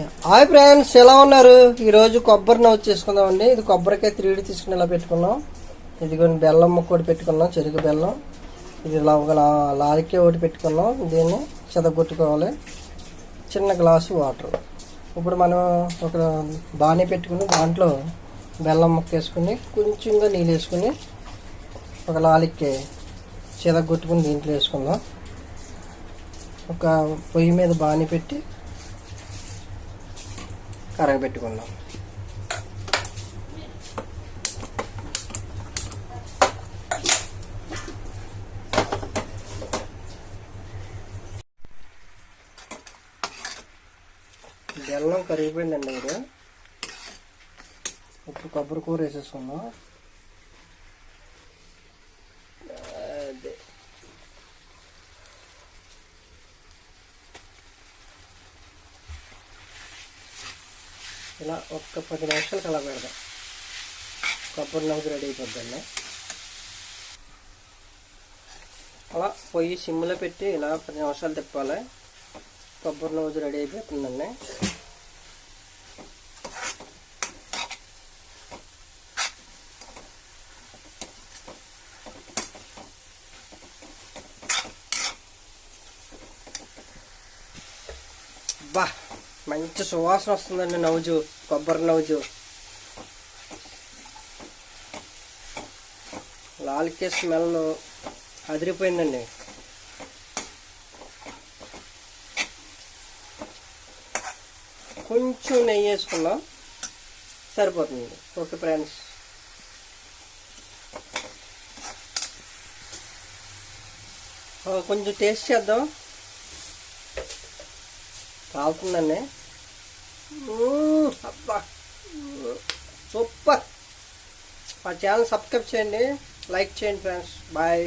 Hi friends ఎలా ఉన్నారు? ఈరోజు కొబ్బరి నవ్వు చేసుకుందామండి. ఇది కొబ్బరికాయ త్రీడి తీసుకుని ఇలా పెట్టుకున్నాం. ఇదిగోండి బెల్లం ముక్క ఒకటి పెట్టుకున్నాం చెరుకు బెల్లం. ఇది ఇలా ఒక లా- ఒకటి పెట్టుకున్నాం. దీన్ని చెదగొట్టుకోవాలి. చిన్న గ్లాసు వాటర్. ఇప్పుడు మనం ఒక బాణీ పెట్టుకుని దాంట్లో బెల్లం ముక్క వేసుకుని కొంచెంగా నీళ్ళు వేసుకుని ఒక లాలిక్కే చెదగొట్టుకుని దీంట్లో వేసుకుందాం. ఒక పొయ్యి మీద బాణీ పెట్టి కరగబెట్టుకుందాం బెల్లం కరిగిపోయిందండి మీరు ఇప్పుడు కొబ్బరి కూర వేసేసుకుందాం. ఇలా ఒక్క పది నిమిషాలు అలా పెడదాం. కొబ్బరి నవ్వు రెడీ అయిపోద్దండి. అలా పొయ్యి సిమ్లో పెట్టి ఇలా పది నిమిషాలు తిప్పాలి. కొబ్బరి నవ్వు రెడీ అయిపోతుందండి. బా! మంచి సువాసన వస్తుందండి నవ్వుజు కొబ్బరి నవ్వుజు. లాల్కే స్మెల్ అదిరిపోయిందండి. కొంచెం నెయ్యి వేసుకున్నాం సరిపోతుంది ఓకే ఫ్రెండ్స్. కొంచెం టేస్ట్ చేద్దాం. కాలుతుందండి అబ్బా. సూపర్. మా ఛానల్ సబ్స్క్రైబ్ చేయండి. లైక్ చేయండి ఫ్రెండ్స్. బాయ్.